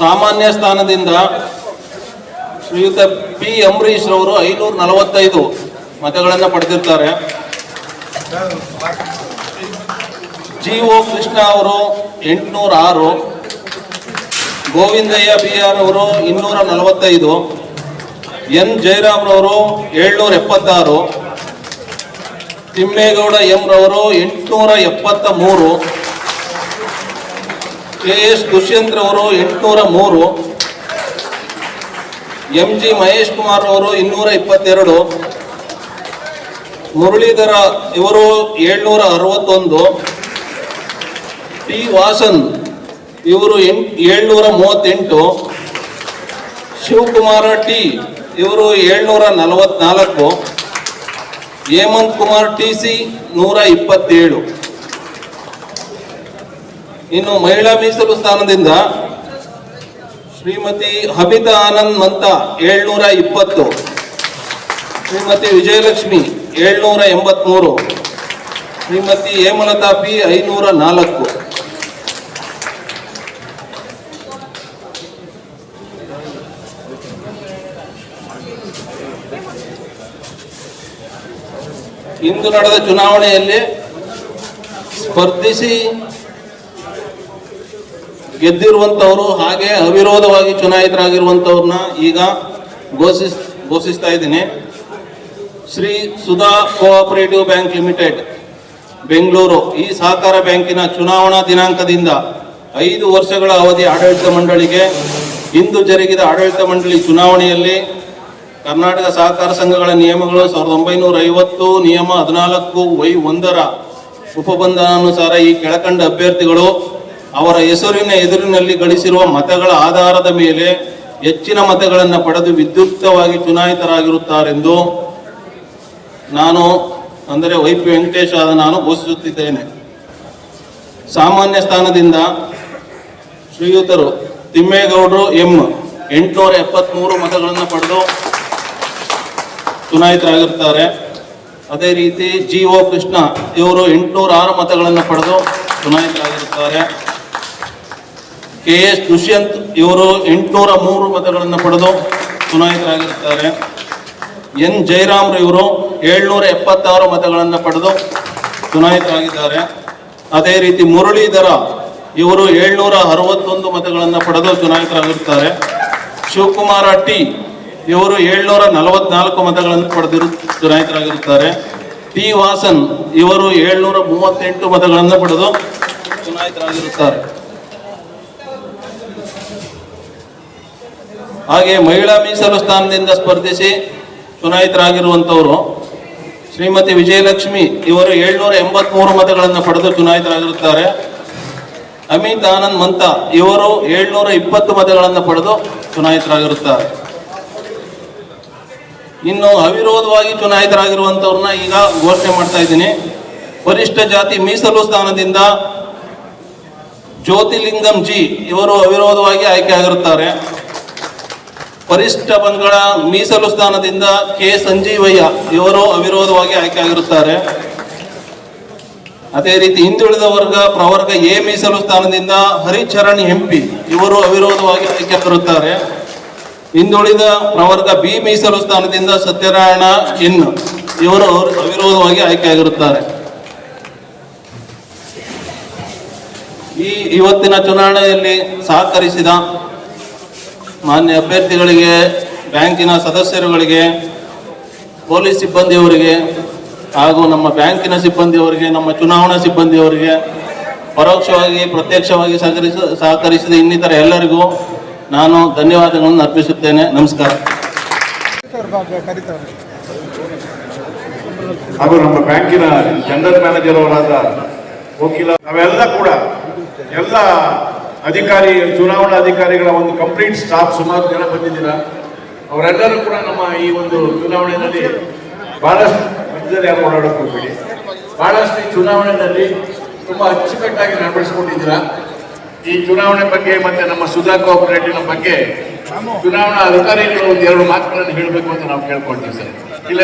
ಸಾಮಾನ್ಯ ಸ್ಥಾನದಿಂದ ಶ್ರೀಯುತ ಪಿ ಅಂಬರೀಶ್ ರವರು ಐನೂರ ನಲವತ್ತೈದು ಮತಗಳನ್ನು ಪಡೆದಿರ್ತಾರೆ. ಜಿ ಒ ಕೃಷ್ಣ ಅವರು ಎಂಟುನೂರ ಆರು, ಗೋವಿಂದಯ್ಯ ಬಿ ಆರ್ ಅವರು ಇನ್ನೂರ ನಲವತ್ತೈದು, ಎನ್ ಜಯರಾಮ್ ರವರು ಏಳ್ನೂರ ಎಪ್ಪತ್ತಾರು, ತಿಮ್ಮೇಗೌಡ ಎಂ ರವರು ಎಂಟುನೂರ ಎಪ್ಪತ್ತ ಮೂರು ಕೆ ಎಸ್ ರವರು ಎಂಟುನೂರ ಮೂರು, ಎಂ ಜಿ ಮಹೇಶ್ ಕುಮಾರ್ ಅವರು ಇನ್ನೂರ ಇಪ್ಪತ್ತೆರಡು, ಮುರಳೀಧರ ಇವರು ಏಳ್ನೂರ ಅರವತ್ತೊಂದು, ಟಿ ವಾಸನ್ ಇವರು ಎಂಟ್ ಏಳ್ನೂರ ಮೂವತ್ತೆಂಟು, ಶಿವಕುಮಾರ ಟಿ ಇವರು ಏಳ್ನೂರ ನಲವತ್ನಾಲ್ಕು, ಹೇಮಂತ್ ಕುಮಾರ್ ಟಿ ಸಿ ನೂರ ಇಪ್ಪತ್ತೇಳು. ಇನ್ನು ಮಹಿಳಾ ಮೀಸಲು ಸ್ಥಾನದಿಂದ ಶ್ರೀಮತಿ ಹಬಿತಾ ಆನಂದ್ ಮಂತ ಏಳ್ನೂರ ಇಪ್ಪತ್ತು. ಶ್ರೀಮತಿ ವಿಜಯಲಕ್ಷ್ಮಿ ಏಳ್ನೂರ ಎಂಬತ್ಮೂರು. ಶ್ರೀಮತಿ ಹೇಮಲತಾ ಪಿ ಐನೂರ ನಾಲ್ಕು. ಇಂದು ನಡೆದ ಚುನಾವಣೆಯಲ್ಲಿ ಸ್ಪರ್ಧಿಸಿ ಗೆದ್ದಿರುವಂಥವರು ಹಾಗೆ ಅವಿರೋಧವಾಗಿ ಚುನಾಯಿತರಾಗಿರುವಂಥವ್ರನ್ನ ಈಗ ಘೋಷಿಸ್, ಘೋಷಿಸ್ತಾ ಇದ್ದೀನಿ. Shri Sudha cooperative bank limited Bengaluru. ಈ ಸಹಕಾರ ಬ್ಯಾಂಕಿನ ಚುನಾವಣಾ ದಿನಾಂಕದಿಂದ ಐದು ವರ್ಷಗಳ ಅವಧಿ ಆಡಳಿತ ಮಂಡಳಿಗೆ ಇಂದು ಜರುಗಿದ ಆಡಳಿತ ಮಂಡಳಿ ಚುನಾವಣೆಯಲ್ಲಿ ಕರ್ನಾಟಕ ಸಹಕಾರ ಸಂಘಗಳ ನಿಯಮಗಳು ಸಾವಿರದ ಒಂಬೈನೂರ ಐವತ್ತು, ನಿಯಮ ಹದಿನಾಲ್ಕು ವೈ ಒಂದರ ಉಪಬಂಧನಾನುಸಾರ ಈ ಕೆಳಕಂಡ ಅಭ್ಯರ್ಥಿಗಳು ಅವರ ಹೆಸರಿನ ಎದುರಿನಲ್ಲಿ ಗಳಿಸಿರುವ ಮತಗಳ ಆಧಾರದ ಮೇಲೆ ಹೆಚ್ಚಿನ ಮತಗಳನ್ನು ಪಡೆದು ವಿದ್ಯುಕ್ತವಾಗಿ ಚುನಾಯಿತರಾಗಿರುತ್ತಾರೆಂದು ನಾನು, ಅಂದರೆ ವೈ ಪಿ ವೆಂಕಟೇಶ್ ಆದ ನಾನು ಘೋಷಿಸುತ್ತಿದ್ದೇನೆ. ಸಾಮಾನ್ಯ ಸ್ಥಾನದಿಂದ ಶ್ರೀಯುತರು ತಿಮ್ಮೇಗೌಡರು ಎಂ ಎಂಟುನೂರ ಎಪ್ಪತ್ತ್ಮೂರು ಮತಗಳನ್ನು ಪಡೆದು ಚುನಾಯಿತರಾಗಿರ್ತಾರೆ. ಅದೇ ರೀತಿ ಜಿ ಓ ಕೃಷ್ಣ ಇವರು ಎಂಟುನೂರ ಆರು ಮತಗಳನ್ನು ಪಡೆದು ಚುನಾಯಿತರಾಗಿರುತ್ತಾರೆ ಕೆ ಎಸ್ ದುಷ್ಯಂತ್ ಇವರು ಎಂಟುನೂರ ಮೂರು ಮತಗಳನ್ನು ಪಡೆದು ಚುನಾಯಿತರಾಗಿರುತ್ತಾರೆ. ಎನ್ ಜಯರಾಮ್ ಇವರು ಏಳ್ನೂರ ಎಪ್ಪತ್ತಾರು ಮತಗಳನ್ನು ಪಡೆದು ಚುನಾಯಿತರಾಗಿದ್ದಾರೆ. ಅದೇ ರೀತಿ ಮುರಳೀಧರ ಇವರು ಏಳ್ನೂರ ಅರವತ್ತೊಂದು ಮತಗಳನ್ನು ಪಡೆದು ಚುನಾಯಿತರಾಗಿರುತ್ತಾರೆ. ಶಿವಕುಮಾರ ಟಿ ಇವರು ಏಳ್ನೂರ ನಲವತ್ನಾಲ್ಕು ಮತಗಳನ್ನು ಪಡೆದಿರು ಚುನಾಯಿತರಾಗಿರುತ್ತಾರೆ. ಟಿ ವಾಸನ್ ಇವರು ಏಳ್ನೂರ ಮೂವತ್ತೆಂಟು ಮತಗಳನ್ನು ಪಡೆದು ಚುನಾಯಿತರಾಗಿರುತ್ತಾರೆ. ಹಾಗೆ ಮಹಿಳಾ ಮೀಸಲು ಸ್ಥಾನದಿಂದ ಸ್ಪರ್ಧಿಸಿ ಚುನಾಯಿತರಾಗಿರುವಂಥವರು ಶ್ರೀಮತಿ ವಿಜಯಲಕ್ಷ್ಮಿ ಇವರು ಏಳ್ನೂರ ಎಂಬತ್ಮೂರು ಮತಗಳನ್ನು ಪಡೆದು ಚುನಾಯಿತರಾಗಿರುತ್ತಾರೆ. ಅಮಿತ್ ಆನಂದ್ ಮಂತ ಇವರು ಏಳ್ನೂರ ಇಪ್ಪತ್ತು ಮತಗಳನ್ನು ಪಡೆದು ಚುನಾಯಿತರಾಗಿರುತ್ತಾರೆ. ಇನ್ನು ಅವಿರೋಧವಾಗಿ ಚುನಾಯಿತರಾಗಿರುವಂಥವ್ರನ್ನ ಈಗ ಘೋಷಣೆ ಮಾಡ್ತಾ ಇದ್ದೀನಿ. ವರಿಷ್ಠ ಜಾತಿ ಮೀಸಲು ಸ್ಥಾನದಿಂದ ಜ್ಯೋತಿಲಿಂಗಂ ಜಿ ಇವರು ಅವಿರೋಧವಾಗಿ ಆಯ್ಕೆಯಾಗಿರುತ್ತಾರೆ ಪರಿಷ್ಠ ಬಂಧುಗಳ ಮೀಸಲು ಸ್ಥಾನದಿಂದ ಕೆ ಸಂಜೀವಯ್ಯ ಇವರು ಅವಿರೋಧವಾಗಿ ಆಯ್ಕೆಯಾಗಿರುತ್ತಾರೆ. ಅದೇ ರೀತಿ ಹಿಂದುಳಿದ ವರ್ಗ ಪ್ರವರ್ಗ ಎ ಮೀಸಲು ಸ್ಥಾನದಿಂದ ಹರಿಚರಣ್ ಎಂಪಿ ಇವರು ಅವಿರೋಧವಾಗಿ ಆಯ್ಕೆಯಾಗಿರುತ್ತಾರೆ. ಹಿಂದುಳಿದ ಪ್ರವರ್ಗ ಬಿ ಮೀಸಲು ಸ್ಥಾನದಿಂದ ಸತ್ಯನಾರಾಯಣ ಎನ್ ಇವರು ಅವರು ಅವಿರೋಧವಾಗಿ ಆಯ್ಕೆಯಾಗಿರುತ್ತಾರೆ. ಈ ಇವತ್ತಿನ ಚುನಾವಣೆಯಲ್ಲಿ ಸಹಕರಿಸಿದ ಮಾನ್ಯ ಅಭ್ಯರ್ಥಿಗಳಿಗೆ, ಬ್ಯಾಂಕಿನ ಸದಸ್ಯರುಗಳಿಗೆ, ಪೊಲೀಸ್ ಸಿಬ್ಬಂದಿಯವರಿಗೆ ಹಾಗೂ ನಮ್ಮ ಬ್ಯಾಂಕಿನ ಸಿಬ್ಬಂದಿಯವರಿಗೆ, ನಮ್ಮ ಚುನಾವಣಾ ಸಿಬ್ಬಂದಿಯವರಿಗೆ ಪರೋಕ್ಷವಾಗಿ, ಪ್ರತ್ಯಕ್ಷವಾಗಿ ಸಹಕರಿಸ, ಸಹಕರಿಸಿದ ಇನ್ನಿತರ ಎಲ್ಲರಿಗೂ ನಾನು ಧನ್ಯವಾದಗಳನ್ನು ಅರ್ಪಿಸುತ್ತೇನೆ. ನಮಸ್ಕಾರ. ಹಾಗೂ ನಮ್ಮ ಬ್ಯಾಂಕಿನ ಜನರಲ್ ಮ್ಯಾನೇಜರ್ ಅವರಾದ ವಕೀಲ, ನಾವೆಲ್ಲ ಕೂಡ ಎಲ್ಲ ಅಧಿಕಾರಿ, ಚುನಾವಣಾ ಅಧಿಕಾರಿಗಳ ಒಂದು ಕಂಪ್ಲೀಟ್ ಸ್ಟಾಫ್ ಸುಮಾರು ಜನ ಬಂದಿದ್ದೀರಾ? ಅವರೆಲ್ಲರೂ ಕೂಡ ನಮ್ಮ ಈ ಒಂದು ಚುನಾವಣೆಯಲ್ಲಿ ಬಹಳಷ್ಟು ಮಧ್ಯದಲ್ಲಿ ಯಾರು ಹೋಗ್ಬೇಡಿ. ಬಹಳಷ್ಟು ಈ ಚುನಾವಣೆಯಲ್ಲಿ ತುಂಬ ಅಚ್ಚುಕಟ್ಟಾಗಿ ನಡೆಸ್ಕೊಂಡಿದ್ದೀರಾ ಈ ಚುನಾವಣೆ ಬಗ್ಗೆ ಮತ್ತೆ ನಮ್ಮ ಸುಧಾ ಕೋಆಪರೇಟಿವ್ ಬಗ್ಗೆ ಚುನಾವಣಾ ಅಧಿಕಾರಿಗಳು ಒಂದು ಎರಡು ಮಾತುಗಳನ್ನು ಹೇಳಬೇಕು ಅಂತ ನಾವು ಕೇಳ್ಕೊಳ್ತೀವಿ ಸರ್. ಇಲ್ಲ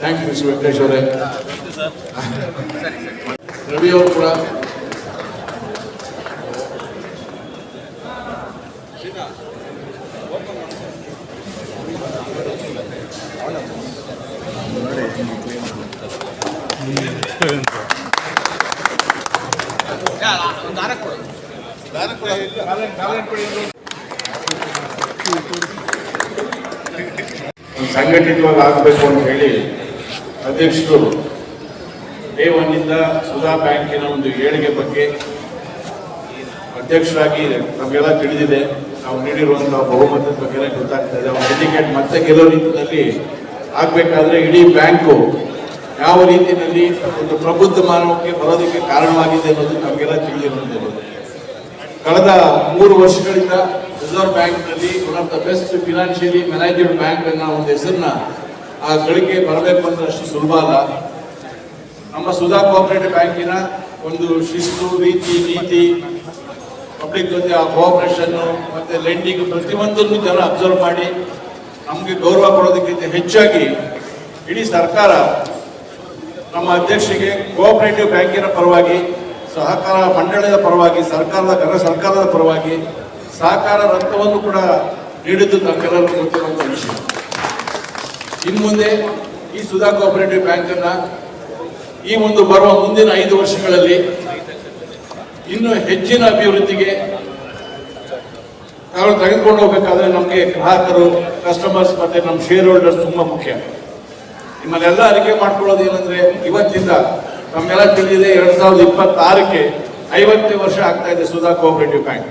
ಥ್ಯಾಂಕ್ ಯು ವೆಂಕಟೇಶ್ ಅವರೇ ರವಿ ಅವರು ಕೂಡ ಸಂಘಟಿತವಾಗಿ ಆಗಬೇಕು ಅಂತ ಹೇಳಿ ಅಧ್ಯಕ್ಷರು ಡೇ ಒನ್ನಿಂದ ಸುಧಾ ಬ್ಯಾಂಕಿನ ಒಂದು ಏಳಿಗೆ ಬಗ್ಗೆ ಅಧ್ಯಕ್ಷರಾಗಿ ನಮಗೆಲ್ಲ ತಿಳಿದಿದೆ. ನಾವು ನೀಡಿರುವಂತಹ ಬಹುಮತದ ಬಗ್ಗೆ ಗೊತ್ತಾಗ್ತಾ ಇದೆ. ಅವ್ರು ಎಜುಕೇಟ್ ಮತ್ತೆ ಕೆಲವು ರೀತಿಯಲ್ಲಿ ಆಗಬೇಕಾದ್ರೆ ಇಡೀ ಬ್ಯಾಂಕು ಯಾವ ರೀತಿಯಲ್ಲಿ ಒಂದು ಪ್ರಬುದ್ಧ ಮಾನವಕ್ಕೆ ಬರೋದಕ್ಕೆ ಕಾರಣವಾಗಿದೆ ಅನ್ನೋದು ನಮಗೆಲ್ಲ ತಿಳಿದಿರುವಂಥದ್ದು ಕಳೆದ ಮೂರು ವರ್ಷಗಳಿಂದ ರಿಸರ್ವ್ ಬ್ಯಾಂಕ್ನಲ್ಲಿ one of the best financially managed bank ಅನ್ನೋ ಒಂದು ಹೆಸರನ್ನ ಆ ಗಳಿಕೆ ಬರಬೇಕು ಅಂದ್ರೆ ಅಷ್ಟು ಸುಲಭ ಅಲ್ಲ. ನಮ್ಮ ಸುಧಾ ಕೋಆಪರೇಟಿವ್ ಬ್ಯಾಂಕಿನ ಒಂದು ಶಿಸ್ತು, ರೀತಿ, ನೀತಿ ಪಬ್ಲಿಕ್ ಜೊತೆ ಆ ಕೋಆಪರೇಷನ್ ಮತ್ತೆ ಲೆಂಡಿಂಗ್ ಪ್ರತಿಯೊಂದನ್ನು ಜನ ಅಬ್ಸರ್ವ್ ಮಾಡಿ ನಮಗೆ ಗೌರವ ಕೊಡೋದಕ್ಕಿಂತ ಹೆಚ್ಚಾಗಿ ಇಡೀ ಸರ್ಕಾರ ನಮ್ಮ ಅಧ್ಯಕ್ಷಿಗೆ ಕೋಆಪರೇಟಿವ್ ಬ್ಯಾಂಕಿನ ಪರವಾಗಿ, ಸಹಕಾರ ಮಂಡಳಿಯ ಪರವಾಗಿ, ಸರ್ಕಾರದ ಘನ ಸರ್ಕಾರದ ಪರವಾಗಿ ಸಹಕಾರ ರಕ್ತವನ್ನು ಕೂಡ ನೀಡಿದ್ದು ತಮ್ಮೆಲ್ಲರಿಗೂ ಗೊತ್ತಿರುವಂಥ ವಿಷಯ. ಇನ್ನು ಮುಂದೆ ಈ ಸುಧಾ ಕೋಆಪರೇಟಿವ್ ಬ್ಯಾಂಕನ್ನ ಈ ಒಂದು ಬರುವ ಮುಂದಿನ ಐದು ವರ್ಷಗಳಲ್ಲಿ ಇನ್ನು ಹೆಚ್ಚಿನ ಅಭಿವೃದ್ಧಿಗೆ ನಾವು ತೆಗೆದುಕೊಂಡು ಹೋಗಬೇಕಾದ್ರೆ ನಮಗೆ ಗ್ರಾಹಕರು ಕಸ್ಟಮರ್ಸ್ ಮತ್ತೆ ನಮ್ಮ ಶೇರ್ ಹೋಲ್ಡರ್ಸ್ ತುಂಬಾ ಮುಖ್ಯ. ನಿಮ್ಮಲ್ಲೆಲ್ಲ ಅರಿಕೆ ಮಾಡ್ಕೊಳ್ಳೋದು ಏನಂದ್ರೆ ಇವತ್ತಿಂದ ನಮ್ಮೆಲ್ಲ ತಿಳಿದಿದೆ ಎರಡ್ ಸಾವಿರದ ಇಪ್ಪತ್ತಾರಕ್ಕೆ ಐವತ್ತನೇ ವರ್ಷ ಆಗ್ತಾ ಇದೆ Sudha cooperative bank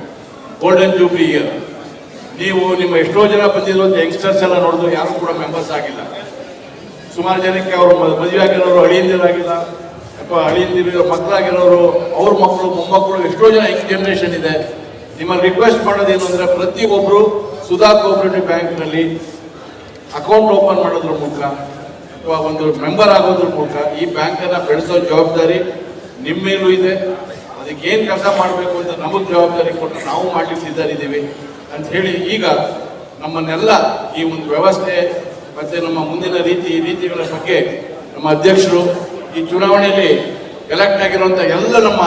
golden jubilee year ನೀವು ನಿಮ್ಮ ಎಷ್ಟೋ ಜನ ಬಂದಿರುವಂತ ಯಂಗ್ಸ್ಟರ್ಸ್ ಎಲ್ಲ ನೋಡಿದ್ರು, ಯಾರು ಕೂಡ ಮೆಂಬರ್ಸ್ ಆಗಿಲ್ಲ. ಸುಮಾರು ಜನಕ್ಕೆ ಅವರು ಮದುವೆ ಆಗಿರೋರು, ಅಳಿಯಂದಿರಾಗಿಲ್ಲ, ಅಥವಾ ಅಳಿಯಂದಿರೋ, ಮಕ್ಕಳಾಗಿರೋರು, ಅವ್ರ ಮಕ್ಕಳು, ಮೊಮ್ಮಕ್ಕಳು, ಎಷ್ಟೋ ಜನ ಜನರೇಷನ್ ಇದೆ. ನಿಮ್ಮಲ್ಲಿ ರಿಕ್ವೆಸ್ಟ್ ಮಾಡೋದೇನು ಅಂದರೆ ಪ್ರತಿಯೊಬ್ಬರು ಸುಧಾ ಕೋಆಪರೇಟಿವ್ ಬ್ಯಾಂಕ್ನಲ್ಲಿ ಅಕೌಂಟ್ ಓಪನ್ ಮಾಡೋದ್ರ ಮೂಲಕ ಅಥವಾ ಒಂದು ಮೆಂಬರ್ ಆಗೋದ್ರ ಮೂಲಕ ಈ ಬ್ಯಾಂಕನ್ನು ಬೆಳೆಸೋ ಜವಾಬ್ದಾರಿ ನಿಮ್ಮೇಲೂ ಇದೆ. ಅದಕ್ಕೆ ಏನು ಕೆಲಸ ಮಾಡಬೇಕು ಅಂತ ನಮಗೆ ಜವಾಬ್ದಾರಿ ಕೊಟ್ಟು ನಾವು ಮಾಡಲಿಕ್ಕೆ ಸಿದ್ಧರಿದ್ದೀವಿ. ಅಂತ ಹೇಳಿ ಈಗ ನಮ್ಮನ್ನೆಲ್ಲ ಈ ಒಂದು ವ್ಯವಸ್ಥೆ ಮತ್ತೆ ನಮ್ಮ ಮುಂದಿನ ರೀತಿ, ರೀತಿಗಳ ಬಗ್ಗೆ ನಮ್ಮ ಅಧ್ಯಕ್ಷರು ಈ ಚುನಾವಣೆಯಲ್ಲಿ ಎಲೆಕ್ಟ್ ಆಗಿರುವಂಥ ಎಲ್ಲ ನಮ್ಮ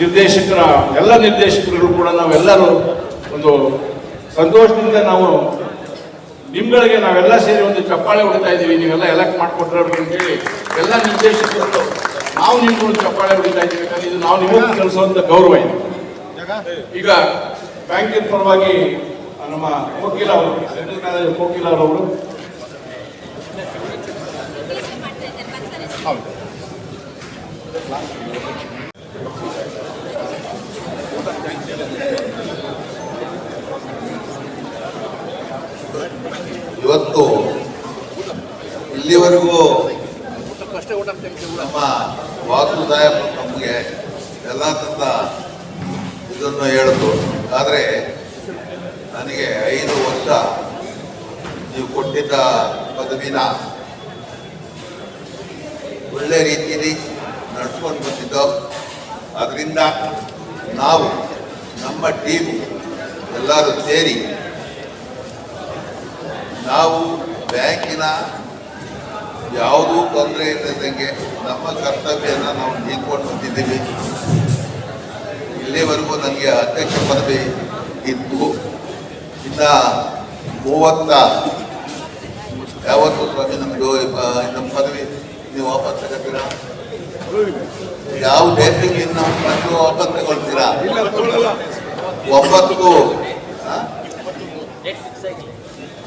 ನಿರ್ದೇಶಕರ, ಎಲ್ಲ ನಿರ್ದೇಶಕರು ಕೂಡ ನಾವೆಲ್ಲರೂ ಒಂದು ಸಂತೋಷದಿಂದ ನಾವು ನಿಮ್ಗಳಿಗೆ ನಾವೆಲ್ಲ ಸೇರಿ ಒಂದು ಚಪ್ಪಾಳೆ ಹೊಡಿತಾ ಇದ್ದೀವಿ. ನೀವೆಲ್ಲ ಎಲೆಕ್ಟ್ ಮಾಡಿಕೊಟ್ರೆ ಅಂತ ಹೇಳಿ ಎಲ್ಲ ನಿರ್ದೇಶಕರು ನಾವು ನಿಮ್ಗೆ ಒಂದು ಚಪ್ಪಾಳೆ ಹೊಡಿತಾ ಇದ್ದೀವಿ. ಇದು ನಾವು ನಿಮಗೆ ಕಲಿಸುವಂಥ ಗೌರವ ಇದೆ. ಈಗ ಬ್ಯಾಂಕಿನ ಪರವಾಗಿ ನಮ್ಮ ಕೋಕಿಲ ಅವರು ಸೆಂಟ್ರಲ್ ಮ್ಯಾನೇಜರ್ ಕೋಕಿಲ ಅವರು. ಇವತ್ತು ಇಲ್ಲಿವರೆಗೂ ನಮ್ಮ ವಾಸುದಾಯ ನಮಗೆ ಎಲ್ಲ ತನ್ನ ಇದನ್ನು ಹೇಳಿದ್ರು ಆದರೆ ನನಗೆ ಐದು ವರ್ಷ ನೀವು ಕೊಟ್ಟಿದ್ದ ಪದವಿನ ಒಳ್ಳೆ ರೀತಿಯಲ್ಲಿ ನಡ್ಸ್ಕೊಂಡು ಬಂದಿದ್ದೋ, ಅದರಿಂದ ನಾವು ನಮ್ಮ ಟೀಮ್ ಎಲ್ಲರೂ ಸೇರಿ ನಾವು ಬ್ಯಾಂಕಿನ ಯಾವುದೂ ತೊಂದರೆ ಇಲ್ಲದಂಗೆ ನಮ್ಮ ಕರ್ತವ್ಯನ ನಾವು ನೀಡ್ಕೊಂಡು ಬಂದಿದ್ದೀವಿ. ಇಲ್ಲಿವರೆಗೂ ನನಗೆ ಅಧ್ಯಕ್ಷ ಪದವಿ ಇತ್ತು. ಇನ್ನ ಮೂವತ್ತ ಯಾವತ್ತು ಸ್ವಾಮಿ ನಮ್ಮದು ನಮ್ಮ ಪದವಿ ನೀವು ವಾಪಸ್ ತಗೋತೀರಾ? ಯಾವ ಡೇಟಿಗೆ ಇನ್ನು ಬಂದು ವಾಪಸ್ ತಗೊಳ್ತೀರಾ? ಒಂಬತ್ತು?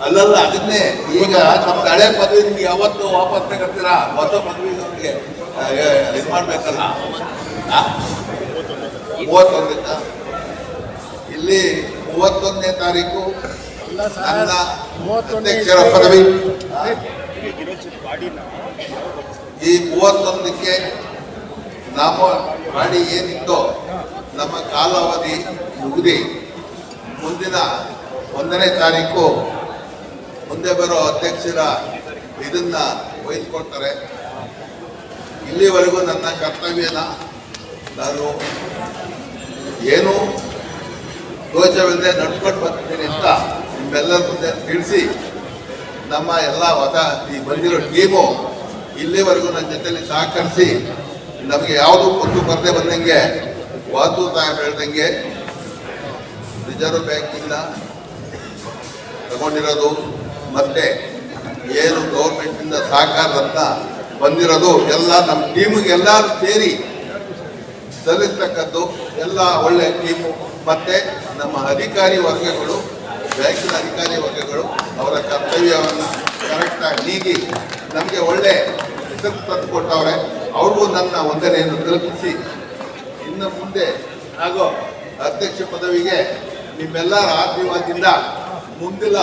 ಅಲ್ಲಲ್ಲ, ಅದನ್ನೇ. ಈಗ ನಮ್ಮ ಹಳೆ ಪದವಿ ನಿಮ್ಗೆ ಯಾವತ್ತು ವಾಪಸ್ ತಗೋತೀರಾ? ಹೊಸ ಪದವಿ ನಮಗೆ ಇದು ಮಾಡ್ಬೇಕಲ್ಲ? ಮೂವತ್ತೊಂದಕ್ಕ ಇಲ್ಲಿ ಮೂವತ್ತೊಂದನೇ ತಾರೀಕು ನನ್ನ ಅಧ್ಯಕ್ಷರ ಪದವಿ. ಈ ಮೂವತ್ತೊಂದಕ್ಕೆ ನಮ್ಮ ಮಾಡಿ ಏನಿತ್ತೋ ನಮ್ಮ ಕಾಲಾವಧಿ ಮುಗಿದಿ ಮುಂದಿನ ಒಂದನೇ ತಾರೀಕು ಮುಂದೆ ಬರೋ ಅಧ್ಯಕ್ಷರ ಇದನ್ನ ವಹಿಸ್ಕೊಡ್ತಾರೆ. ಇಲ್ಲಿವರೆಗೂ ನನ್ನ ಕರ್ತವ್ಯನ ನಾನು ಏನು ದೋಷವಿಲ್ಲದೆ ನಡ್ಕೊಂಡು ಬರ್ತೀನಿ ಅಂತ ನಿಮ್ಮೆಲ್ಲರ ಮುಂದೆ ತಿಳಿಸಿ ನಮ್ಮ ಎಲ್ಲ ಹೊಸ ಈ ಬಂದಿರೋ ಟೀಮು ಇಲ್ಲಿವರೆಗೂ ನನ್ನ ಜೊತೆಯಲ್ಲಿ ಸಹಕರಿಸಿ ನಮಗೆ ಯಾವುದು ಕೊಟ್ಟು ಬರದೆ ಬಂದಂಗೆ ವಾತು ಸಾಹೇಬ್ ಹೇಳ್ದಂಗೆ ರಿಸರ್ವ್ ಬ್ಯಾಂಕಿಂದ ತಗೊಂಡಿರೋದು ಮತ್ತೆ ಏನು ಗೌರ್ಮೆಂಟಿಂದ ಸಹಕಾರ ಅಂತ ಬಂದಿರೋದು ಎಲ್ಲ ನಮ್ಮ ಟೀಮಿಗೆ ಎಲ್ಲರೂ ಸೇರಿ ಸಲ್ಲಿಸ್ತಕ್ಕದ್ದು ಎಲ್ಲ ಒಳ್ಳೆ ಟೀಮು ಮತ್ತೆ ನಮ್ಮ ಅಧಿಕಾರಿ ವರ್ಗಗಳು, ಬ್ಯಾಂಕಿನ ಅಧಿಕಾರಿ ವರ್ಗಗಳು, ಅವರ ಕರ್ತವ್ಯವನ್ನು ಕರೆಕ್ಟಾಗಿ ನೀಗಿ ನಮಗೆ ಒಳ್ಳೆ ಹೆಸರು ತಂದು ಕೊಟ್ಟವ್ರೆ, ಅವ್ರಿಗೂ ನನ್ನ ವಂದನೆಯನ್ನು ತಲುಪಿಸಿ. ಇನ್ನು ಮುಂದೆ ಹಾಗೂ ಅಧ್ಯಕ್ಷ ಪದವಿಗೆ ನಿಮ್ಮೆಲ್ಲರ ಆಶೀರ್ವಾದದಿಂದ ಮುಂದಿನ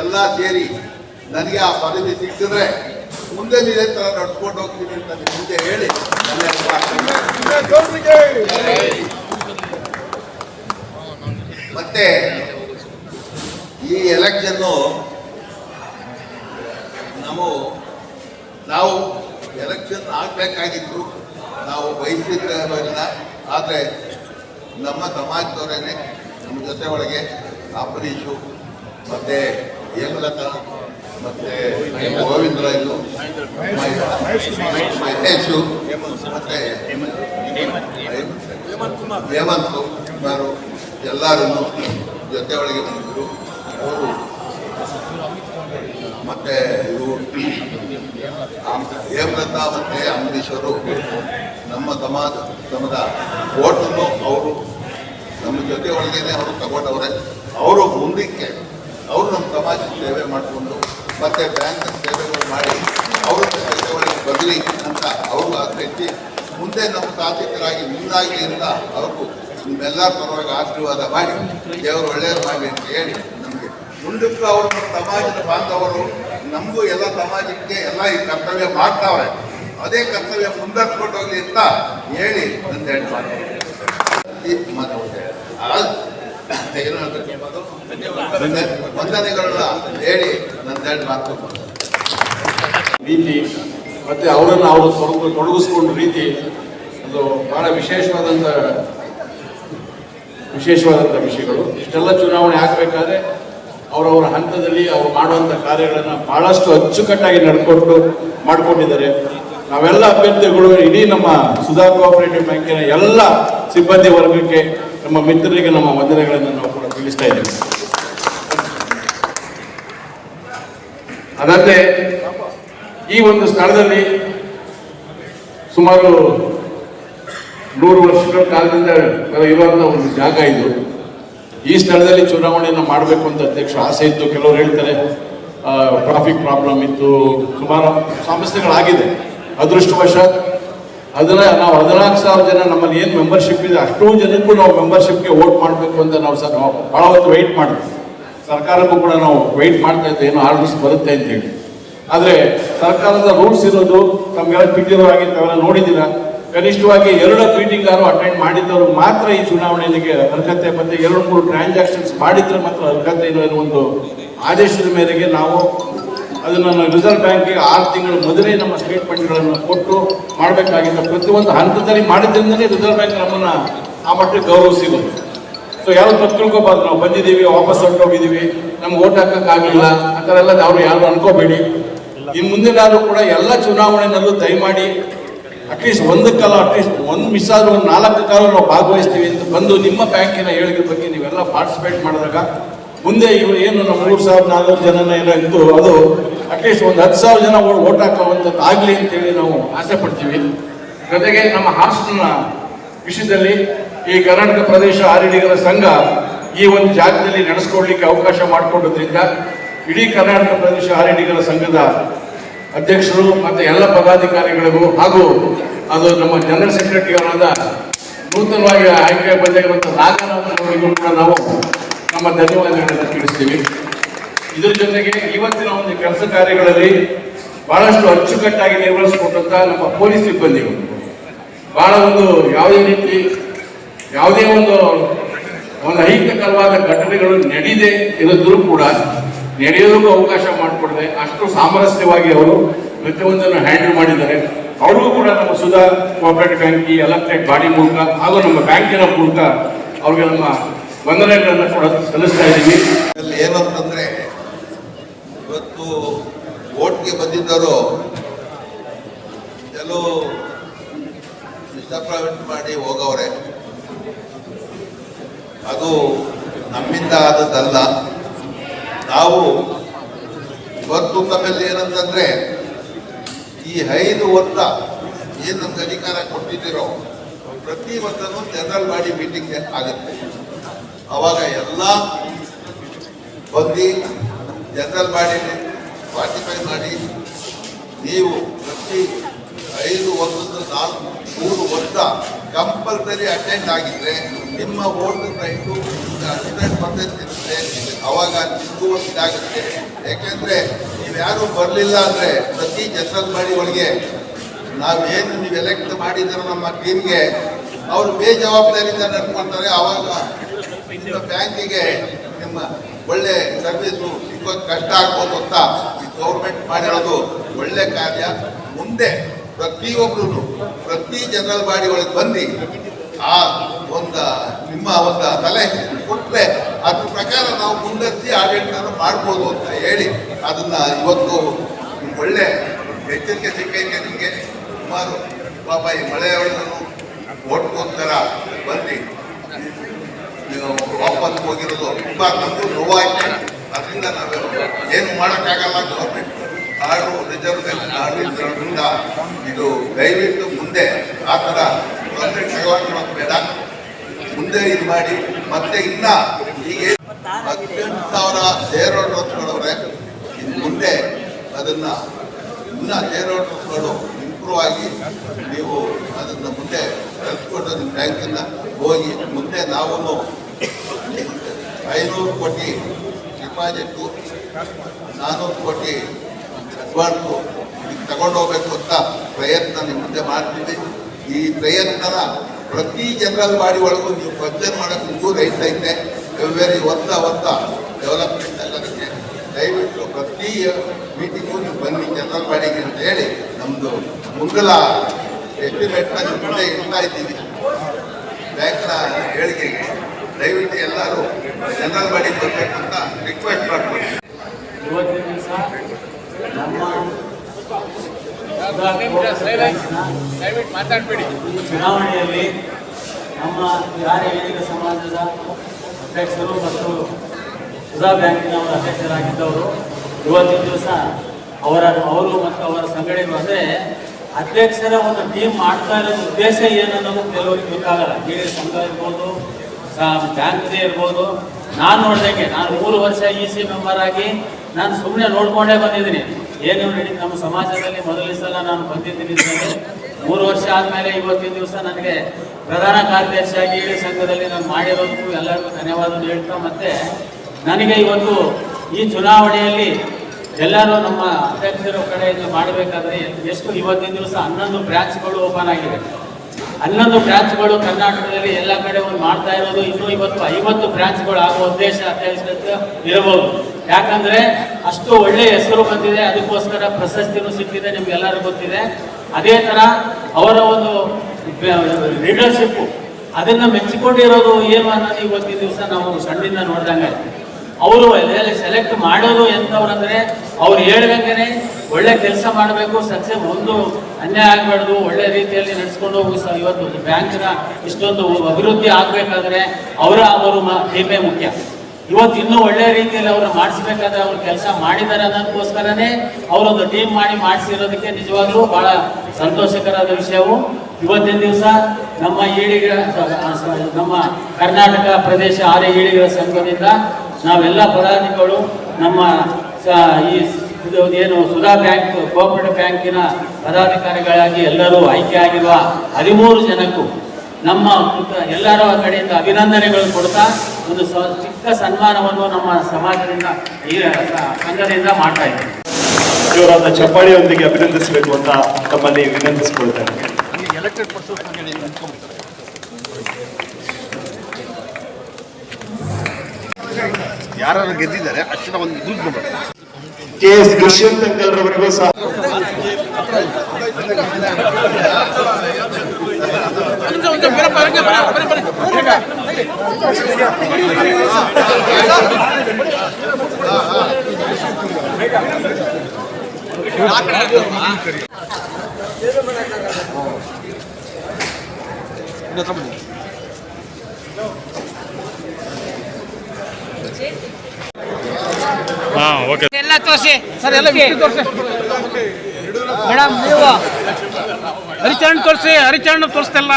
ಎಲ್ಲ ಸೇರಿ ನನಗೆ ಆ ಪದವಿ ಸಿಕ್ಕಿದ್ರೆ ಮುಂದೆ ಇದೇ ತರ ನಡ್ಕೊಂಡು ಹೋಗ್ತೀನಿ ಅಂತ ಮುಂದೆ ಹೇಳಿ. ಮತ್ತೆ ಈ ಎಲೆಕ್ಷನ್ನು ನಾವು ನಾವು ಎಲೆಕ್ಷನ್ ಆಗಬೇಕಾಗಿತ್ತು. ನಾವು ಬಯಸಿದ್ದಿಲ್ಲ ಆದರೆ ನಮ್ಮ ಸಮಾಜದವರೇನೆ, ನಮ್ಮ ಜೊತೆ ಒಳಗೆ ಅಂಬರೀಷು ಮತ್ತು ಹೇಮಲತಾ ಮತ್ತು ಗೋವಿಂದರಾಜು ಮಹೇಶು ಮತ್ತೆ ಹೇಮಂತ್ ಕುಮಾರು ಎಲ್ಲರನ್ನು ಜೊತೆ ಒಳಗೆ ಬಂದಿದ್ದರು. ಅವರು ಮತ್ತೆ ಇವರು ಹೇಮಲತಾ ಮತ್ತೆ ಅಂಬರೀಶ್ವರು ನಮ್ಮ ಸಮಾಜ ಸಮದ ಓಟನ್ನು ಅವರು ನಮ್ಮ ಜೊತೆ ಒಳಗೇನೆ ಅವರು ತಗೊಂಡವ್ರೆ. ಅವರು ಮುಂದಕ್ಕೆ, ಅವರು ನಮ್ಮ ಸಮಾಜ ಸೇವೆ ಮಾಡಿಕೊಂಡು ಮತ್ತೆ ಬ್ಯಾಂಕ್ ಸೇವೆಗಳು ಮಾಡಿ ಅವರ ಸೇವೆಗಳಿಗೆ ಬದಲಿ ಅಂತ ಅವರು ಆಗ್ತೈತಿ ಮುಂದೆ ನಮ್ಮ ಸಾಧಿತರಾಗಿ ಮುಂದಾಗಿ ಅಂತ ಅವ್ರಿಗೂ ನಿಮ್ಮೆಲ್ಲರ ಪರವಾಗಿ ಆಶೀರ್ವಾದ ಮಾಡಿ, ದೇವರು ಒಳ್ಳೆಯದು ಮಾಡಿ ಅಂತ ಹೇಳಿ ನಮಗೆ. ಮುಂದಕ್ಕೂ ಅವರು ಸಮಾಜದ ಬಾಂಧವರು, ನಮಗೂ ಎಲ್ಲ ಸಮಾಜಕ್ಕೆ ಎಲ್ಲ ಈ ಕರ್ತವ್ಯ ಮಾಡ್ತಾವೆ ಅದೇ ಕರ್ತವ್ಯ ಮುಂದರ್ಸ್ಕೊಂಡು ಅಂತ ಹೇಳಿ ನನ್ನ ಹೇಳ್ತಾರೆ ವಂದನೆಗಳನ್ನ ಹೇಳಿ ನನ್ನ ಮಾತು ರೀತಿ ಮತ್ತೆ ಅವರನ್ನು ಅವರು ತೊಡಗು ತೊಡಗಿಸ್ಕೊಂಡ ರೀತಿ ಒಂದು ಬಹಳ ವಿಶೇಷವಾದಂಥ ವಿಶೇಷವಾದಂಥ ವಿಷಯಗಳು. ಇಷ್ಟೆಲ್ಲ ಚುನಾವಣೆ ಆಗಬೇಕಾದ್ರೆ ಅವರವರ ಹಂತದಲ್ಲಿ ಅವರು ಮಾಡುವಂಥ ಕಾರ್ಯಗಳನ್ನು ಬಹಳಷ್ಟು ಅಚ್ಚುಕಟ್ಟಾಗಿ ನಡ್ಕೊಂಡು ಮಾಡಿಕೊಂಡಿದ್ದಾರೆ. ನಾವೆಲ್ಲ ಅಭ್ಯರ್ಥಿಗಳು, ಇಡೀ ನಮ್ಮ ಸುಧಾ ಕೋಆಪರೇಟಿವ್ ಬ್ಯಾಂಕಿನ ಎಲ್ಲ ಸಿಬ್ಬಂದಿ ವರ್ಗಕ್ಕೆ ನಮ್ಮ ಮಿತ್ರರಿಗೆ ನಮ್ಮ ವಂದನೆಗಳನ್ನು ನಾವು ಕೂಡ ತಿಳಿಸ್ತಾ ಇದ್ದೇವೆ. ಅದಲ್ಲದೆ ಈ ಒಂದು ಸ್ಥಳದಲ್ಲಿ ಸುಮಾರು ನೂರು ವರ್ಷಗಳ ಕಾಲದಿಂದ ಇರುವಂಥ ಒಂದು ಜಾಗ ಇದು. ಈ ಸ್ಥಳದಲ್ಲಿ ಚುನಾವಣೆಯನ್ನು ಮಾಡಬೇಕು ಅಂತ ಅಧ್ಯಕ್ಷ ಆಸೆ ಇತ್ತು. ಕೆಲವರು ಹೇಳ್ತಾರೆ ಟ್ರಾಫಿಕ್ ಪ್ರಾಬ್ಲಮ್ ಇತ್ತು. ಸುಮಾರು ಸಮಸ್ಯೆಗಳಾಗಿದೆ. ಅದೃಷ್ಟವಶ ಅದನ್ನ ನಾವು ಹದಿನಾಲ್ಕು ಸಾವಿರ ಜನ ನಮ್ಮಲ್ಲಿ ಏನು ಮೆಂಬರ್ಶಿಪ್ ಇದೆ, ಅಷ್ಟೊಂದು ಜನಕ್ಕೂ ನಾವು ಮೆಂಬರ್ಶಿಪ್ಗೆ ವೋಟ್ ಮಾಡಬೇಕು ಅಂತ ನಾವು ಸರ್ ನಾವು ಭಾಳ ಹೊತ್ತು ವೆಯ್ಟ್ ಮಾಡ್ತೀವಿ ಸರ್ಕಾರಕ್ಕೂ ಕೂಡ ನಾವು ವೆಯ್ಟ್ ಮಾಡ್ತಾ ಇದ್ದೆ ಏನೋ ಆರ್ಡರ್ಸ್ ಬರುತ್ತೆ ಅಂತ ಹೇಳಿ. ಆದರೆ ಸರ್ಕಾರದ ರೂಲ್ಸ್ ಇರೋದು ತಮಗೆಲ್ಲ ತಿಳಿದಿರೋ ಹಾಗೆ ತಾವೆಲ್ಲ ನೋಡಿದ್ದೀರಾ? ಕನಿಷ್ಠವಾಗಿ ಎರಡು ಮೀಟಿಂಗ್ ಆರು ಅಟೆಂಡ್ ಮಾಡಿದ್ದವರು ಮಾತ್ರ ಈ ಚುನಾವಣೆಗೆ ಅರ್ಹತೆ ಮತ್ತೆ ಎರಡು, ಮೂರು ಟ್ರಾನ್ಸಾಕ್ಷನ್ಸ್ ಮಾಡಿದ್ರೆ ಮಾತ್ರ ಅರ್ಹತೆ ಇರೋ ಒಂದು ಆದೇಶದ ಮೇರೆಗೆ ನಾವು ಅದನ್ನು ರಿಸರ್ವ್ ಬ್ಯಾಂಕಿಗೆ ಆರು ತಿಂಗಳ ಮೊದಲೇ ನಮ್ಮ ಸ್ಟೇಟ್ಮೆಂಟ್ಗಳನ್ನು ಕೊಟ್ಟು ಮಾಡಬೇಕಾಗಿದ್ದ ಪ್ರತಿಯೊಂದು ಹಂತದಲ್ಲಿ ಮಾಡಿದ್ರಿಂದಲೇ ರಿಸರ್ವ್ ಬ್ಯಾಂಕ್ ನಮ್ಮನ್ನು ಆ ಮಟ್ಟಿಗೆ ಗೌರವ ಸೊ ಯಾರು ತಪ್ಪು ನಾವು ಬಂದಿದ್ದೀವಿ, ವಾಪಸ್ ಹೊರಟೋಗಿದ್ದೀವಿ. ನಮ್ಗೆ ಓಟ್ ಹಾಕೋಕ್ಕಾಗಲಿಲ್ಲ. ಆ ಥರ ಎಲ್ಲ ಅವರು ಯಾರು ಅನ್ಕೋಬೇಡಿ. ಇನ್ನು ಮುಂದಿನಾದರೂ ಕೂಡ ಎಲ್ಲ ಚುನಾವಣೆಯಲ್ಲೂ ದಯಮಾಡಿ ಅಟ್ಲೀಸ್ಟ್ ಒಂದಕ್ಕಲ್ಲ ಅಟ್ಲೀಸ್ಟ್ ಒಂದು ಮಿಸ್ ಆದರೂ, ಒಂದು ನಾಲ್ಕು ಕಾಲ ನಾವು ಭಾಗವಹಿಸ್ತೀವಿ ಅಂತ ಬಂದು ನಿಮ್ಮ ಬ್ಯಾಂಕಿನ ಹೇಳಿಕೆ ಬಗ್ಗೆ ನೀವೆಲ್ಲ ಪಾರ್ಟಿಸಿಪೇಟ್ ಮಾಡಿದಾಗ ಮುಂದೆ ಇವರು ಏನು ನಮ್ಮ ಮೂರು ಸಾವಿರ ನಾಲ್ಕು ಜನನ ಏನೋ ಇತ್ತು, ಅದು ಅಟ್ಲೀಸ್ಟ್ ಒಂದು ಹತ್ತು ಸಾವಿರ ಜನ ಓಟ್ ಹಾಕುವಂಥದ್ದು ಆಗಲಿ ಅಂತೇಳಿ ನಾವು ಆಸೆ ಪಡ್ತೀವಿ. ಜೊತೆಗೆ ನಮ್ಮ ಹಾಸ್ಟೆಲ್ನ ವಿಷಯದಲ್ಲಿ ಈ ಕರ್ನಾಟಕ ಪ್ರದೇಶ ಆರ್ಯಡಿಗರ ಸಂಘ ಈ ಒಂದು ಜಾಗದಲ್ಲಿ ನಡೆಸ್ಕೊಡ್ಲಿಕ್ಕೆ ಅವಕಾಶ ಮಾಡಿಕೊಡೋದ್ರಿಂದ ಇಡೀ ಕರ್ನಾಟಕ ಪ್ರದೇಶ ಆರ್ಯಡಿಗರ ಸಂಘದ ಅಧ್ಯಕ್ಷರು ಮತ್ತೆ ಎಲ್ಲ ಪದಾಧಿಕಾರಿಗಳಿಗೂ ಹಾಗೂ ಅದು ನಮ್ಮ ಜನರಲ್ ಸೆಕ್ರೆಟರಿ ಅವರಾದ ನೂತನವಾಗಿ ಆಯ್ಕೆ ಬಂದಿರುವಂಥ ಅವರಿಗೂ ಕೂಡ ನಾವು ನಮ್ಮ ಧನ್ಯವಾದಗಳನ್ನು ತಿಳಿಸ್ತೀವಿ. ಇದರ ಜೊತೆಗೆ ಇವತ್ತಿನ ಒಂದು ಕೆಲಸ ಕಾರ್ಯಗಳಲ್ಲಿ ಬಹಳಷ್ಟು ಅಚ್ಚುಕಟ್ಟಾಗಿ ನಿರ್ವಹಿಸಿಕೊಟ್ಟಂತ ನಮ್ಮ ಪೊಲೀಸ್ ಸಿಬ್ಬಂದಿಗಳು. ಬಹಳ ಒಂದು ಯಾವುದೇ ರೀತಿ, ಯಾವುದೇ ಒಂದು ಒಂದು ಅಹಿತಕರವಾದ ಘಟನೆಗಳು ನಡೀದೆ ಇರೋದ್ರೂ ಕೂಡ ನಡೆಯೋದಕ್ಕೂ ಅವಕಾಶ ಮಾಡಿಕೊಡದೆ, ಅಷ್ಟು ಸಾಮರಸ್ಯವಾಗಿ ಅವರು ಪ್ರತಿಯೊಂದನ್ನು ಹ್ಯಾಂಡಲ್ ಮಾಡಿದ್ದಾರೆ. ಅವ್ರಿಗೂ ಕೂಡ ನಮ್ಮ ಸುಧಾ ಕೋಆಪರೇಟಿವ್ ಬ್ಯಾಂಕ್, ಈ ಎಲೆಕ್ಟ್ರಿಕ್ ಬಾಡಿ ಮೂಲಕ ಹಾಗೂ ನಮ್ಮ ಬ್ಯಾಂಕಿನ ಮೂಲಕ ಅವ್ರಿಗೆ ನಮ್ಮ ವಂದನೆಗಳನ್ನು ಕೂಡ ಸಲ್ಲಿಸ್ತಾ ಇದ್ದೀವಿ. ಏನಂತಂದ್ರೆ, ಇವತ್ತು ಓಟ್ಗೆ ಬಂದಿದ್ದರು ಕೆಲವು ಡಿಸ್ಅಪಾಯಿಂಟ್ ಮಾಡಿ ಹೋಗವ್ರೆ. ಅದು ನಮ್ಮಿಂದ ಆದದ್ದಲ್ಲ. ನಾವು ಇವತ್ತು ತಮ್ಮಲ್ಲಿ ಏನಂತಂದ್ರೆ, ಈ ಐದು ವರ್ಷ ಏನು ನಮ್ಗೆ ಅಧಿಕಾರ ಕೊಟ್ಟಿದ್ದೀರೋ ಪ್ರತಿ ವರ್ಷನೂ ಜನರಲ್ ಬಾಡಿ ಮೀಟಿಂಗ್ ಆಗುತ್ತೆ. ಅವಾಗ ಎಲ್ಲ ಬಂದು ಜನರಲ್ ಮಾಡಿ ಪಾರ್ಟಿಫೈ ಮಾಡಿ, ನೀವು ಪ್ರತಿ ಐದು ವರ್ಷದ ನಾಲ್ಕು, ಮೂರು ವರ್ಷ ಕಂಪಲ್ಸರಿ ಅಟೆಂಡ್ ಆಗಿದ್ರೆ ನಿಮ್ಮ ವೋಟ್ ರೈಟು ಹಂಡ್ರೆಡ್ ಪರ್ಸೆಂಟ್ ಇರುತ್ತೆ. ಅವಾಗ ನಿಮಗೂ ಇದಾಗುತ್ತೆ. ಯಾಕೆಂದ್ರೆ ನೀವು ಯಾರು ಬರಲಿಲ್ಲ ಅಂದ್ರೆ ಪ್ರತಿ ಜನರಲ್ ಮಾಡಿ ಒಳಗೆ ನಾವೇನು ನೀವು ಎಲೆಕ್ಟ್ ಮಾಡಿದರೋ ನಮ್ಮ ಟೀಮ್ಗೆ ಅವರು ಬೇಜವಾಬ್ದಾರಿಯಿಂದ ನಡ್ಕೊಳ್ತಾರೆ ಅವಾಗ ನಿಮ್ಮ ಬ್ಯಾಂಕಿಗೆ ನಿಮ್ಮ ಒಳ್ಳೆ ಸರ್ವಿಸು ಸಿಕ್ಕೋದು ಕಷ್ಟ ಆಗ್ಬೋದು ಅಂತ ಈ ಗೌರ್ಮೆಂಟ್ ಮಾಡಿರೋದು ಒಳ್ಳೆ ಕಾರ್ಯ. ಮುಂದೆ ಪ್ರತಿಯೊಬ್ಬರು ಪ್ರತಿ ಜನರಲ್ ಬಾಡಿ ಒಳಗೆ ಬಂದು ಆ ಒಂದು, ನಿಮ್ಮ ಒಂದು ತಲೆ ಕೊಟ್ಟರೆ ಅದ್ರ ಪ್ರಕಾರ ನಾವು ಮುಂದರ್ಸಿ ಆಡಳಿತ ಮಾಡ್ಬೋದು ಅಂತ ಹೇಳಿ ಅದನ್ನ ಇವತ್ತು ಒಳ್ಳೆ ಎಚ್ಚರಿಕೆ ಸಿಕ್ಕೈತೆ ನಿಮಗೆ. ಸುಮಾರು, ಪಾಪ ಈ ಮಳೆಯೊಳಗೂ ಓಟ್ಗೋಸ್ಕರ ಬಂದು ವಾಪಸ್ ಹೋಗಿರೋದು ತುಂಬಾ ನಮಗೂ ನೋವಾಯ್ತು. ಅದರಿಂದ ನಾವು ಏನು ಮಾಡೋಕ್ಕಾಗಲ್ಲ ಗೌರ್ಮೆಂಟ್ ಆರು ರಿಸರ್ವ್ ಬ್ಯಾಂಕ್ ಆಡಳಿತದಿಂದ ಇದು ದಯವಿಟ್ಟು ಮುಂದೆ ಆ ಥರ ಗೌರ್ಮೆಂಟ್ ತಗೊಳ್ಳೋದು ಬೇಡ. ಮುಂದೆ ಇದು ಮಾಡಿ, ಮತ್ತೆ ಇನ್ನ ಈಗ ಹದಿನೆಂಟು ಸಾವಿರ ಶೇರ್ ಹೋಲ್ಡರ್ಸ್ಗಳವ್ರೆ ಇನ್ನು ಮುಂದೆ ಅದನ್ನು ಇನ್ನ ಶೇರ್ ಹೋಲ್ಡರ್ಸ್ಗಳು ಇಂಪ್ರೂವ್ ಆಗಿ ನೀವು ಅದನ್ನು ಮುಂದೆ ಕಲ್ಸ್ಕೊಂಡು ನಿಮ್ಮ ಬ್ಯಾಂಕನ್ನು ಹೋಗಿ ಮುಂದೆ ನಾವು ಐನೂರು ಕೋಟಿ ಡಿಪಾಸಿಟ್ಟು ನಾನ್ನೂರು ಕೋಟಿ ಇದಕ್ಕೆ ತಗೊಂಡು ಹೋಗ್ಬೇಕು ಅಂತ ಪ್ರಯತ್ನ ನಿಮ್ಮ ಮುಂದೆ ಮಾಡ್ತೀವಿ ಈ ಪ್ರಯತ್ನನ ಪ್ರತಿ ಜನರಲ್ ಬಾಡಿ ಒಳಗೂ ನೀವು ಪಂಚರ್ ಮಾಡೋಕ್ಕೆ ನಿಮಗೂ ಐತೆ ವೆರಿ ಒತ್ತ ಒತ್ತ ಡೆವಲಪ್ಮೆಂಟ್ ಎಲ್ಲದಕ್ಕೆ ದಯವಿಟ್ಟು ಪ್ರತಿ ಮೀಟಿಂಗು ನೀವು ಬನ್ನಿ ಜನರಲ್ ಬಾಡಿಗೆ ಅಂತ ಹೇಳಿ ನಮ್ಮದು ಮುಂಗಲ ಎಸ್ಟಿಮೇಟ್ನ ನಿಮ್ಮ ಮುಂದೆ ಇಡ್ತಾ ಇದ್ದೀವಿ. ಬ್ಯಾಂಕ್ನ ಹೇಳಿಕೆಗೆ. ದಯವಿಟ್ಟು ಎಲ್ಲರೂ ಜನರಲ್ ಬಾಡಿಗೆ ಬರಬೇಕು ರಿಕ್ವೆಸ್ಟ್ ಮಾಡ್ತೀನಿ ಮಾತಾಡಬೇಡಿ ಚುನಾವಣೆಯಲ್ಲಿ ನಮ್ಮ ಯಾರೇ ಸಮಾಜದ ಅಧ್ಯಕ್ಷರು ಮತ್ತು ಸುಧಾ ಬ್ಯಾಂಕಿನವರ ಅಧ್ಯಕ್ಷರಾಗಿದ್ದವರು ಇವತ್ತಿನ ದಿವಸ ಅವರ ಅವರು ಮತ್ತು ಅವರ ಸಂಘಟನೆಗಳು ಅಂದರೆ ಅಧ್ಯಕ್ಷರ ಒಂದು ಟೀಮ್ ಮಾಡ್ತಾ ಇರೋ ಉದ್ದೇಶ ಏನನ್ನೋದು ಕೆಲವರಿಗೆ ಗೊತ್ತಾಗಲ್ಲ. ಬೇರೆ ಸಂಘ ಇರ್ಬೋದು ಬ್ಯಾಂಕ್ದೇ ಇರ್ಬೋದು. ನಾನು ನೋಡ್ದಂಗೆ, ನಾನು ಮೂರು ವರ್ಷ ಇ ಸಿ ಮೆಂಬರ್ ಆಗಿ ನಾನು ಸುಮ್ಮನೆ ನೋಡ್ಕೊಂಡೇ ಬಂದಿದ್ದೀನಿ. ಏನು ನಡೀ ನಮ್ಮ ಸಮಾಜದಲ್ಲಿ ಮೊದಲನೇ ಸಲ ನಾನು ಬಂದಿದ್ದೀನಿ ಮೂರು ವರ್ಷ ಆದಮೇಲೆ ಇವತ್ತಿನ ದಿವಸ ನನಗೆ ಪ್ರಧಾನ ಕಾರ್ಯದರ್ಶಿಯಾಗಿ ಇಡೀ ಸಂಘದಲ್ಲಿ ನಾನು ಮಾಡಿರೋದಕ್ಕೂ ಎಲ್ಲರಿಗೂ ಧನ್ಯವಾದ ಹೇಳ್ತಾ ಮತ್ತೆ ನನಗೆ ಇವತ್ತು ಈ ಚುನಾವಣೆಯಲ್ಲಿ ಎಲ್ಲರೂ ನಮ್ಮ ಅಧ್ಯಕ್ಷರ ಕಡೆಯಿಂದ ಮಾಡಬೇಕಾದ್ರೆ ಎಷ್ಟು ಇವತ್ತಿನ ದಿವಸ ಹನ್ನೊಂದು ಬ್ರ್ಯಾಂಚ್ಗಳು ಓಪನ್ ಆಗಿದೆ. ಹನ್ನೊಂದು ಬ್ರಾಂಚ್ಗಳು ಕರ್ನಾಟಕದಲ್ಲಿ ಎಲ್ಲ ಕಡೆ ಒಂದು ಮಾಡ್ತಾ ಇರೋದು, ಇನ್ನೂ ಇವತ್ತು ಐವತ್ತು ಬ್ರಾಂಚ್ಗಳು ಆಗುವ ಉದ್ದೇಶ ಇರಬಹುದು. ಯಾಕಂದ್ರೆ ಅಷ್ಟು ಒಳ್ಳೆ ಹೆಸರು ಬಂದಿದೆ, ಅದಕ್ಕೋಸ್ಕರ ಪ್ರಶಸ್ತಿನೂ ಸಿಕ್ಕಿದೆ ನಿಮ್ಗೆಲ್ಲರೂ ಗೊತ್ತಿದೆ. ಅದೇ ತರ ಅವರ ಒಂದು ಲೀಡರ್ಶಿಪ್ ಅದನ್ನ ಮೆಚ್ಚಿಕೊಂಡಿರೋದು ಏನು ಅನ್ನೋದು ಇವತ್ತಿನ ದಿವಸ ನಾವು ಸಣ್ಣಿಂದ ನೋಡ್ದಂಗೆ ಅವರು ಸೆಲೆಕ್ಟ್ ಮಾಡೋದು ಎಂತವ್ರಂದ್ರೆ ಅವ್ರು ಹೇಳ್ಬೇಕೇನೆ ಒಳ್ಳೆ ಕೆಲಸ ಮಾಡಬೇಕು ಸಕ್ಸಸ್ ಒಂದು ಅನ್ಯಾಯ ಆಗಬಾರ್ದು, ಒಳ್ಳೆ ರೀತಿಯಲ್ಲಿ ನಡೆಸ್ಕೊಂಡು ಹೋಗಿ ಸರ್ ಇವತ್ತು ಬ್ಯಾಂಕಿನ ಇಷ್ಟೊಂದು ಅಭಿವೃದ್ಧಿ ಆಗಬೇಕಾದ್ರೆ ಅವರ ಅವರು ಹೇಮೆ ಮುಖ್ಯ. ಇವತ್ತು ಇನ್ನೂ ಒಳ್ಳೆ ರೀತಿಯಲ್ಲಿ ಅವರು ಮಾಡಿಸ್ಬೇಕಾದ್ರೆ ಅವರು ಕೆಲಸ ಮಾಡಿದ್ದಾರೆ ಅನ್ನೋದಕ್ಕೋಸ್ಕರನೇ ಅವರೊಂದು ಟೀಮ್ ಮಾಡಿ ಮಾಡಿಸಿರೋದಕ್ಕೆ ನಿಜವಾಗ್ಲೂ ಬಹಳ ಸಂತೋಷಕರಾದ ವಿಷಯವು. ಇವತ್ತಿನ ದಿವಸ ನಮ್ಮ ಈಡಿಗ ನಮ್ಮ ಕರ್ನಾಟಕ ಪ್ರದೇಶ ಆರ್ಯ ಈಡಿಗರ ಸಂಘದಿಂದ ನಾವೆಲ್ಲ ಪದಾಧಿಕಾರಿಗಳು ನಮ್ಮ ಸ- ಈ ಇದು ಏನು ಸುಧಾ ಬ್ಯಾಂಕ್ ಕೋಆಪರೇಟಿವ್ ಬ್ಯಾಂಕಿನ ಪದಾಧಿಕಾರಿಗಳಾಗಿ ಎಲ್ಲರೂ ಆಯ್ಕೆ ಆಗಿರುವ ಹದಿಮೂರು ಜನಕ್ಕೂ ನಮ್ಮ ಎಲ್ಲರ ಕಡೆಯಿಂದ ಅಭಿನಂದನೆಗಳು ಕೊಡ್ತಾ ಒಂದು ಸ- ಚಿಕ್ಕ ಸನ್ಮಾನವನ್ನು ನಮ್ಮ ಸಮಾಜದಿಂದ ಈ ಸಂಘದಿಂದ ಮಾಡ್ತಾ ಇದ್ದೀವಿ. ಇವರನ್ನ ಚಪ್ಪಾಳಿಯೊಂದಿಗೆ ಅಭಿನಂದಿಸಬೇಕು ಅಂತ ತಮ್ಮಲ್ಲಿ ವಿನಂತಿಸಿಕೊಳ್ತೇನೆ. ಯಾರು ಗೆದ್ದಿದ್ದಾರೆ ಅಷ್ಟು ಒಂದು group number K S Dushyant uncle ರವರಿಗೂ okay ಎಲ್ಲ ತೋರಿಸಿ. ಸರ್ ಎಲ್ಲ ಮೇಡಮ್ ನೀವು ಹರಿಚರಣ್ ತೋರಿಸಿ ಹರಿಚರಣ್ ತೋರಿಸ್ತಿಲ್ಲ.